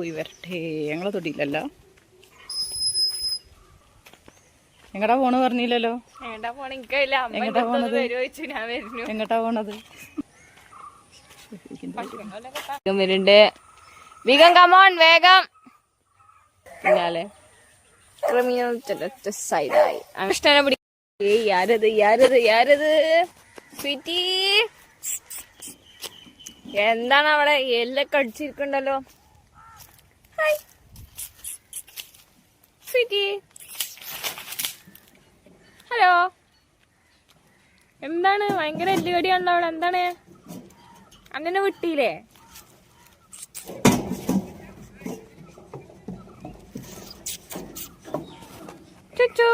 പോയി വരട്ടെ. ഞങ്ങളെ തൊടിയില്ലല്ലോ. എങ്ങടാ പോണ് പറഞ്ഞില്ലല്ലോ? എങ്ങട്ടാ പോണത്? എങ്ങട്ടാ പോണത്? വേഗം വേഗം കമോൺ വേഗം. പിന്നാലെ. ക്രിമിനൽ സൈഡായി കൃഷ്ണനെ പിടി ഏയ് ആരത് ആരത് ആരത്? സ്വീറ്റി. എന്താണ് അവിടെ? എല്ലൊക്കെ അടിച്ചിരിക്കണ്ടല്ലോ. Hi Sweetie. ഹലോ എന്താണ്? ഭയങ്കര എല്ലുകടിയാണല്ലോ അവിടെ. എന്താണ്? അങ്ങനെ വിട്ടിയില്ലേ? ചുച്ചു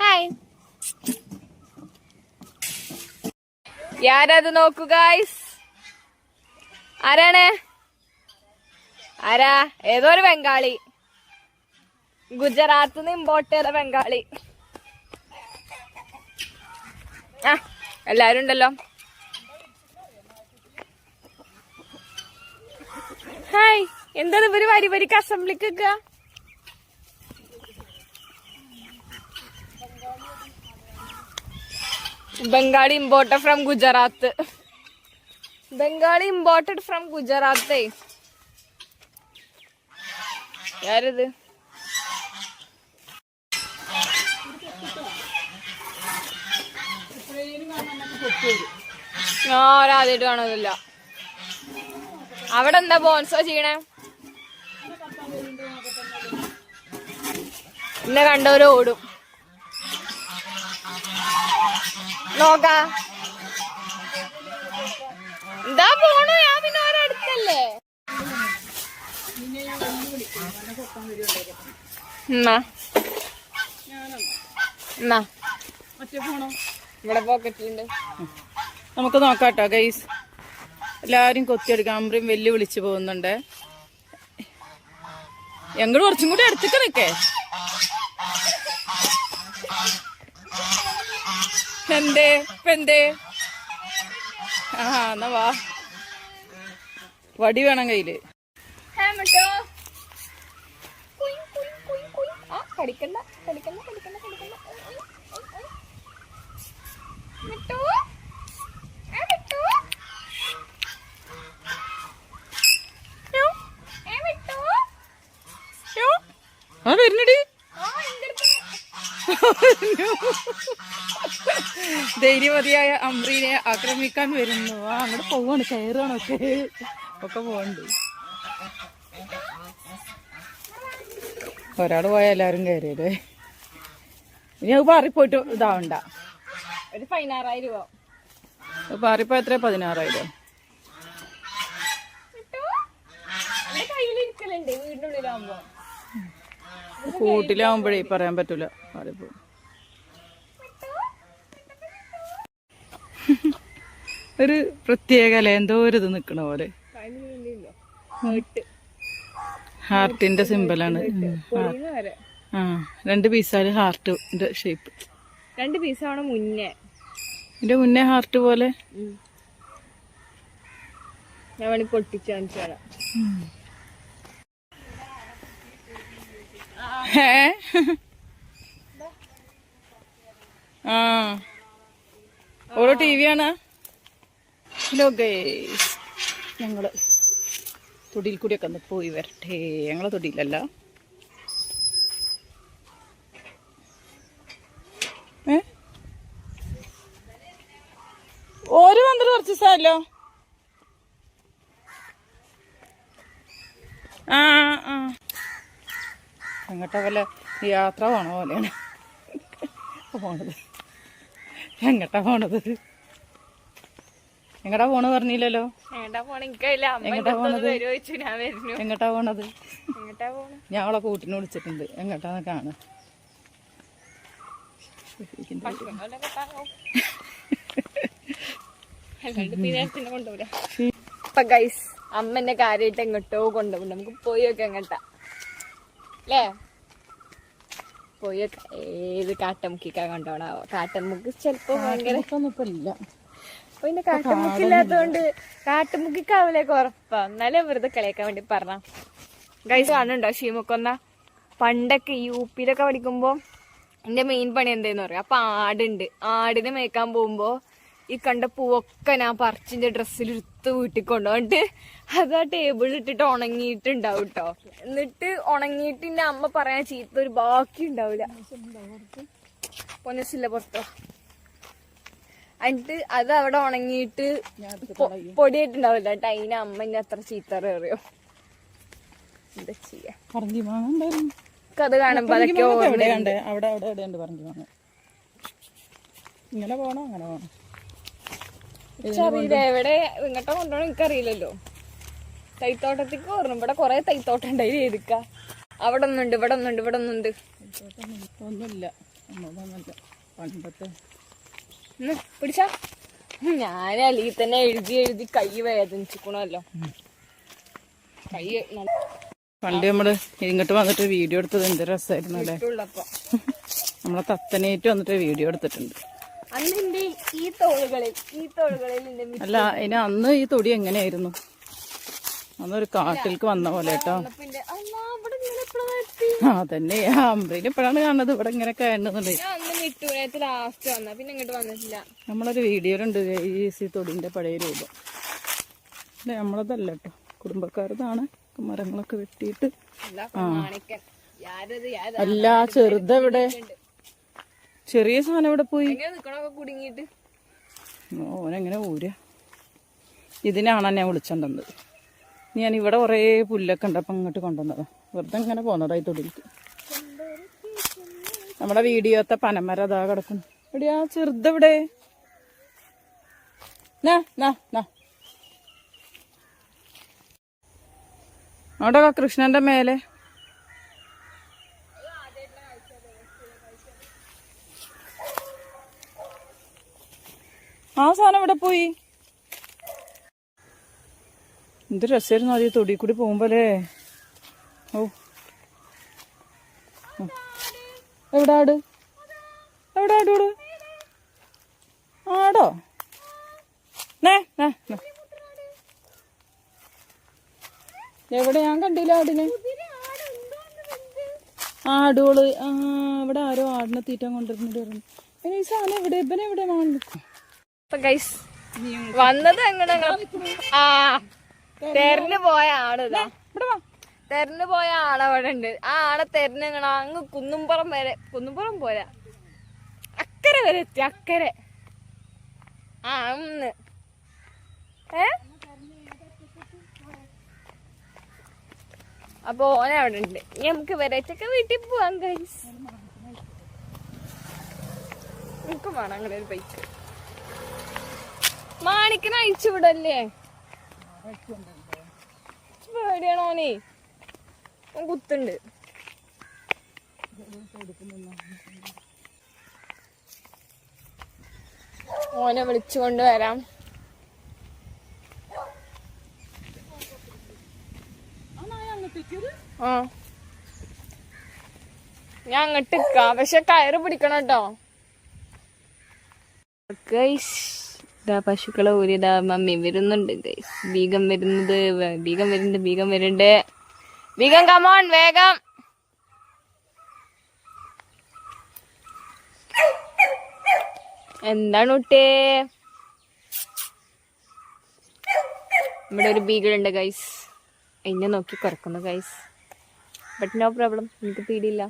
ഹായ് ആരാത് നോക്കൂ ഗായ്സ് ആരാണ്? ആരാ? ഏതോ ഒരു ബംഗാളി. ഗുജറാത്ത് നിന്ന് ഇമ്പോർട്ട് ചെയ്ത ബംഗാളി. ആ എല്ലാരും ഉണ്ടല്ലോ. ഹായ് എന്താണ് ഇവർ വരി വരിക്ക് അസംബ്ലിക്ക് നിൽക്കുക? Bengali import from Gujarat. Bengali imported from ഗുജറാത്തേ. ആരത്? ഞാൻ ഒരാദ്യമായിട്ട് കാണുന്നില്ല അവിടെ എന്താ ബോൺസോ ചെയ്യണേ? എന്നെ കണ്ടവരോടും നോക്ക. എന്താ പോണോ ഞാൻ പിന്നെ ഒരടുത്തല്ലേ ഇവിടെ പോക്കറ്റിലുണ്ട്. നമുക്ക് നോക്കാട്ടോ ഗൈസ് എല്ലാരും കൊത്തിയെടുക്കാം അമ്പ്രയും വെല്ലു വിളിച്ചു പോകുന്നുണ്ട്. ഞങ്ങൾ കുറച്ചും കൂടി അടുത്തേക്ക് നിക്കേ എന്തേ? ഇപ്പൊ എന്തേ? ആ എന്നാ വാ. വടി വേണം കയ്യിൽ. കടിക്കണ്ട കടിക്കണ്ട കടിക്കണ്ട കടിക്കണ്ട. മിട്ടോ. ആ വരുന്നടി. ധൈര്യമതിയായ അമ്രീനെ ആക്രമിക്കാൻ വരുന്നു. ആ അങ്ങോട്ട് പോവാണ്. കയറുകയാണ് ഒക്കെ. ഒക്കെ പോകണ്ട് ഒരാൾ പോയാൽ എല്ലാരും കയറിയല്ലേ ഇനി അത് പാറിപ്പോയിട്ട് ഇതാവണ്ട. ഒരു പതിനാറായിരം രൂപ. പാറിപ്പോ എത്ര പതിനാറായിരം. കൂട്ടിലാവുമ്പോഴേ പറയാൻ പറ്റൂല. പാറിപ്പോ ഒരു പ്രത്യേക അല്ലേ? എന്തോ ഒരു ഇത് നിക്കണ പോലെ. ഹാർട്ടിന്റെ സിമ്പിളാണ് ആ രണ്ട് പീസാൽ ഹാർട്ടിന്റെ ഷേപ്പ് രണ്ട് പീസാണ് മുന്നേ. ഇതിന്റെ മുന്നേ ഹാർട്ട് പോലെ? ഞാൻ വേണി പൊട്ടിച്ച് കാണിച്ചു തരാം. ഏ? ആ. ഓരോ ടി വി ആണ് ഹലോ ഗേസ് ഞങ്ങൾ തൊടിയിൽ കൂടിയൊക്കെ ഒന്ന് പോയി വരട്ടെ. ഞങ്ങളെ തൊടിയിലല്ല. ഏ? ഒരു മന്ത്രി കുറച്ച് ദിവസമല്ലോ ആ ആ. എങ്ങോട്ടാ വല്ല യാത്ര പോണ പോലെയാണ്. പോണത്. എങ്ങട്ടാ പോണത്. എങ്ങടാ പോണ് പറഞ്ഞില്ലല്ലോ? എങ്ങട്ടാ പോണത്? എങ്ങട്ടാ പോണത്? ഞാൻ അവളെ കൂട്ടിന് വിളിച്ചിട്ടുണ്ട്. എങ്ങട്ടാന്ന് കാണ ഗൈസ് അമ്മ എന്നെ കാര്യമായിട്ട് എങ്ങോട്ടോ കൊണ്ടുപോകും നമുക്ക് പോയി വെക്കാം എങ്ങട്ടാ. അല്ലേ? പോയി വെക്കാം ഏത് കാട്ടമുക്കിക്കാ കൊണ്ടോണാവോ കാട്ടമുക്ക് ചെലപ്പോ ഭയങ്കര ഇല്ല. അപ്പൊ പിന്നെ കാട്ടുമുക്കില്ലാത്തോണ്ട് കാട്ടുമുക്കിക്കാവിലേക്ക് ഉറപ്പാ. എന്നാലേ വെറുതെ കളിയാക്കാൻ വേണ്ടി പറഞ്ഞ. ഗൈസ് കാണുന്നുണ്ടോ? ഷീമുക്കൊന്ന പണ്ടൊക്കെ യു പിയിലൊക്കെ പഠിക്കുമ്പോ എന്റെ മെയിൻ പണി എന്താന്ന് പറയാ? അപ്പൊ ആടുണ്ട്. ആടിനെ മേക്കാൻ പോകുമ്പോ ഈ കണ്ട പൂവൊക്കെ ഞാൻ പറിച്ചിന്റെ ഡ്രസ്സിൽ എടുത്ത് വീട്ടിൽ കൊണ്ടുപോയിട്ട് അത് ആ ടേബിളിൽ ഇട്ടിട്ട് ഉണങ്ങിയിട്ടുണ്ടാവും കേട്ടോ എന്നിട്ട് ഉണങ്ങിയിട്ട് എന്റെ അമ്മ പറയാൻ ചീത്ത ഒരു ബാക്കി ഉണ്ടാവില്ല പൊന്നസില്ല പുറത്തോ. എന്നിട്ട് അത് അവിടെ ഉണങ്ങിയിട്ട് പൊടിയിട്ടുണ്ടാവില്ല പൊടിയായിട്ടുണ്ടാവില്ല. കേട്ടോ അതിന് അമ്മ ഇനി അത്ര ചീത്ത അറിയോ എന്താ ചെയ്യാ? അത് കാണുമ്പോ അതൊക്കെ എവിടെ ഉണ്ട് ഇങ്ങനെ പോണോ? അങ്ങനെ പോണോ? ഇങ്ങോട്ടോ കൊണ്ടുപോകണം എനിക്കറിയില്ലല്ലോ. തൈത്തോട്ടത്തേക്ക് ഓർമ്മ. ഇവിടെ കൊറേ തൈത്തോട്ടം ഉണ്ടായി എഴുതിക്ക അവിടെ ഒന്നുണ്ട് ഇവിടെ ഒന്നുണ്ട് ഇവിടെ ഒന്നുണ്ട്. ഒന്നുമില്ല. പണ്ടത്തെ പിടിച്ചാ. ഞാൻ അല്ലെങ്കിൽ തന്നെ എഴുതി എഴുതി കൈ വേദനിച്ചിക്കണല്ലോ കൈ പണ്ട് നമ്മൾ ഇങ്ങോട്ട് വന്നിട്ട് വീഡിയോ എടുത്തത് എന്ത് രസമായിരുന്നു അല്ലേ? നമ്മളെ തത്തനേറ്റ് വന്നിട്ട് വീഡിയോ എടുത്തിട്ടുണ്ട്. അല്ല അതിന് അന്ന് ഈ തൊടി എങ്ങനെയായിരുന്നു? അന്നൊരു കാട്ടിലേക്ക് വന്ന പോലെ കേട്ടോ. അതന്നെ ആ ഇപ്പോഴാണ് കാണുന്നത്? ഇവിടെ ഇങ്ങനെ കാണുന്നുണ്ട് ഞാൻ വീഡിയോ ഉണ്ട് ലാസ്റ്റ് വന്ന. പിന്നെ ഇങ്ങോട്ട് വന്നിട്ടില്ല. നമ്മളൊരു വീഡിയോയിലുണ്ട് ഈ സി തൊടിന്റെ പഴയ രൂപം. അല്ലേ നമ്മളതല്ല കേട്ടോ കുടുംബക്കാരതാണ്. മരങ്ങളൊക്കെ വെട്ടിയിട്ട്. അല്ല ചെറുതെവിടെ? ചെറിയ സാധനം ഇവിടെ പോയി? കുടുങ്ങിയിട്ട്? ഓനെങ്ങനെ ഊര? ഇതിനാണ് ഞാൻ വിളിച്ചോണ്ടത് ഞാൻ ഇവിടെ കുറേ പുല്ലൊക്കെ ഉണ്ട്. അപ്പം ഇങ്ങോട്ട് കൊണ്ടുവന്നതാ. വെറുതെ ഇങ്ങനെ പോന്നതായി തൊടിയിലേക്ക്. നമ്മുടെ വീഡിയോത്തെ പനമര അതാ കിടക്കുന്നു. എവിടെയാ ചെറുതെവിടെ അവിടെ കൃഷ്ണന്റെ മേലെ. ആ സാധനം ഇവിടെ പോയി? എന്ത് രസമായിരുന്നു ഈ തൊടി കൂടി പോകുമ്പോലേ ഓ. എവിടെ ആട്? എവിടെ ആടോട് ആടോ? നേ നേ. എവിടെ? ഞാൻ കണ്ടില്ല ആടിനെ. ആടുകൾ. ആ ഇവിടെ ആരോ ആടിനെ തീറ്റ കൊണ്ടിരുന്നിട്ട് പറഞ്ഞു. ഈ സാധനം എവിടെ? ഇവനെ എവിടെ? അപ്പൊ ഗൈസ് വന്നത് എങ്ങനെ ആ തെരഞ്ഞു പോയ ആട് ഇവിടെ വാ. തെരഞ്ഞു പോയ ആളവിടെ ഉണ്ട്. ആ ആളെ തെരഞ്ഞു അങ്ങ് കുന്നുംപുറം വരെ കുന്നുംപുറം പോരാ. അക്കരെ വരെ എത്തി അക്കരെ. ആ അന്ന്. ഏ? അപ്പൊ ഓന അവിടെ ഉണ്ട്. ഇനി നമുക്ക് വരച്ചൊക്കെ വീട്ടിൽ പോവാം ഗൈസ് നമുക്ക് വേണം അങ്ങനെ ഒരു ബൈക്ക് മാണിക്കനെ അയച്ചു വിടല്ലേ? പേടിയാണോനെ കുത്തുണ്ട്. ഓനെ വിളിച്ചു കൊണ്ടുവരാം ഞാൻ അങ്ങോട്ട് പക്ഷെ കയറ് പിടിക്കണം കേട്ടോ. പശുക്കളെ ഊരിതാ മമ്മി വരുന്നുണ്ട് ഗൈസ്. ബീഗം വരുന്നത് ബീഗം വരുന്നുണ്ട് ബീഗം വരുന്നുണ്ട്. ബീഗം കമോൺ വേഗം എന്താണ് കുട്ടേ? ഇവിടെ ഒരു ബീഗിളുണ്ട് ഗൈസ് എന്നെ നോക്കി കുറക്കുന്നു ഗൈസ് ബട്ട് നോ പ്രോബ്ലം എനിക്ക് പേടിയില്ല.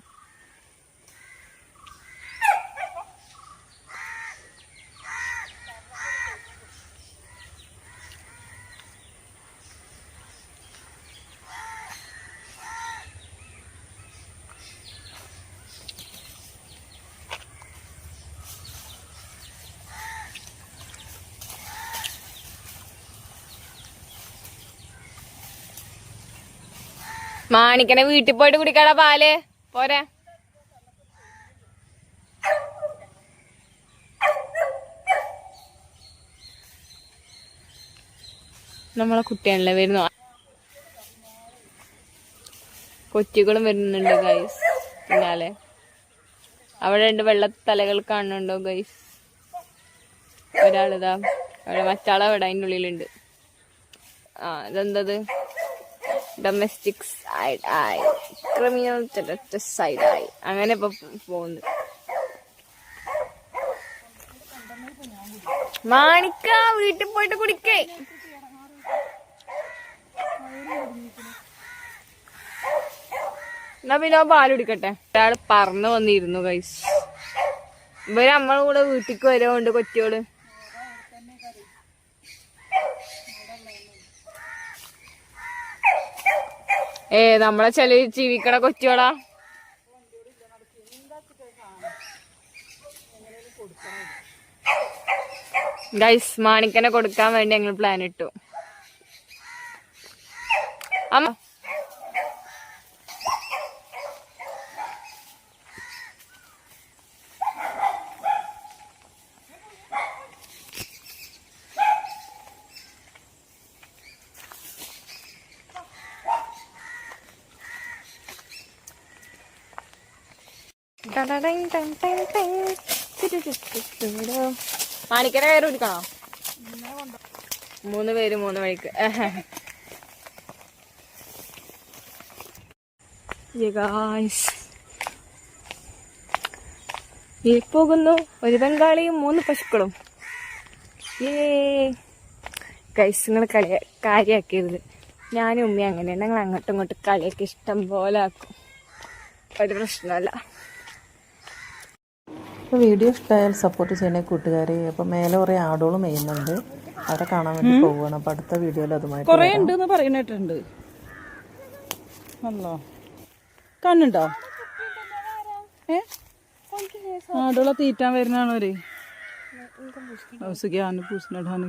മാണിക്കനെ വീട്ടിൽ പോയിട്ട് കുടിക്കാടാ പാൽ. പോരെ. നമ്മളെ കുട്ടിയാണല്ലേ വരുന്നു. കൊച്ചുകളും വരുന്നുണ്ട് ഗൈസ് പിന്നാലെ. അവിടെ രണ്ട് വെള്ള തലകൾ കാണുന്നുണ്ടോ ഗൈസ് ഒരാളിതാ. അവിടെ മറ്റാളെ അവിടെ അതിന്റെ ഉള്ളിലുണ്ട്. ആ ഇതെന്തത്? ഡൊമസ്റ്റിക് സൈഡ് ആയി ക്രിമിനൽ സൈഡ് ആയി അങ്ങനെ ഇപ്പൊ പോകുന്നു. മാണിക്ക വീട്ടിൽ പോയിട്ട് കുടിക്കേ. എന്നാ പിന്നെ പാൽ കുടിക്കട്ടെ. ഒരാൾ പറഞ്ഞു വന്നിരുന്നു കൈസ് ഇവർ നമ്മളെ കൂടെ വീട്ടിക്ക് വരുമുണ്ട് കൊറ്റിയോൾ ഏ നമ്മളെ ചെല ജീവിക്കണ കൊച്ചുകളാ ഗൈസ് മാണിക്കനെ കൊടുക്കാൻ വേണ്ടി ഞങ്ങൾ പ്ലാൻ ഇട്ടു. അമ്മ മാണിക്കനെ കയറി പിടിക്കണോ മൂന്ന് പേര് മൂന്ന് വഴിക്ക്. ഈ പോകുന്നു ഒരു ബംഗാളിയും മൂന്ന് പശുക്കളും. ഏ ഗൈസ് നിങ്ങൾ കളിയ കാര്യമാക്കിയത് ഞാനും ഉമ്മയും അങ്ങനെയാണ്. ഞങ്ങൾ അങ്ങോട്ടും ഇങ്ങോട്ടും കളിയൊക്കെ ഇഷ്ടം പോലെ ആക്കും. ഒരു പ്രശ്നമല്ല. അപ്പോൾ വീഡിയോ ഇഷ്ടമായാൽ സപ്പോർട്ട് ചെയ്യണേ കൂട്ടുകാരെ. അപ്പോൾ മേലെ കുറേ ആടുകളും മെയ്യുന്നുണ്ട്. അവിടെ കാണാൻ വേണ്ടി പോവുകയാണ്. അപ്പോൾ അടുത്ത വീഡിയോയിൽ അതുമായി കുറേ ഉണ്ട് എന്ന് പറയുന്നിട്ടുണ്ട് അല്ലോ കണ്ണുണ്ടോ? ഏ? ആടുകളെ തീറ്റാൻ വരുന്നതാണോര് സുഖിയാന് പൂസിനിടാന്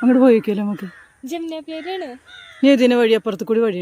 അങ്ങോട്ട് പോയിക്കല്ലോ നമുക്ക്. ജമുന പേരാണ്. നീ ഇതിന് വഴി അപ്പുറത്ത് കൂടി വഴി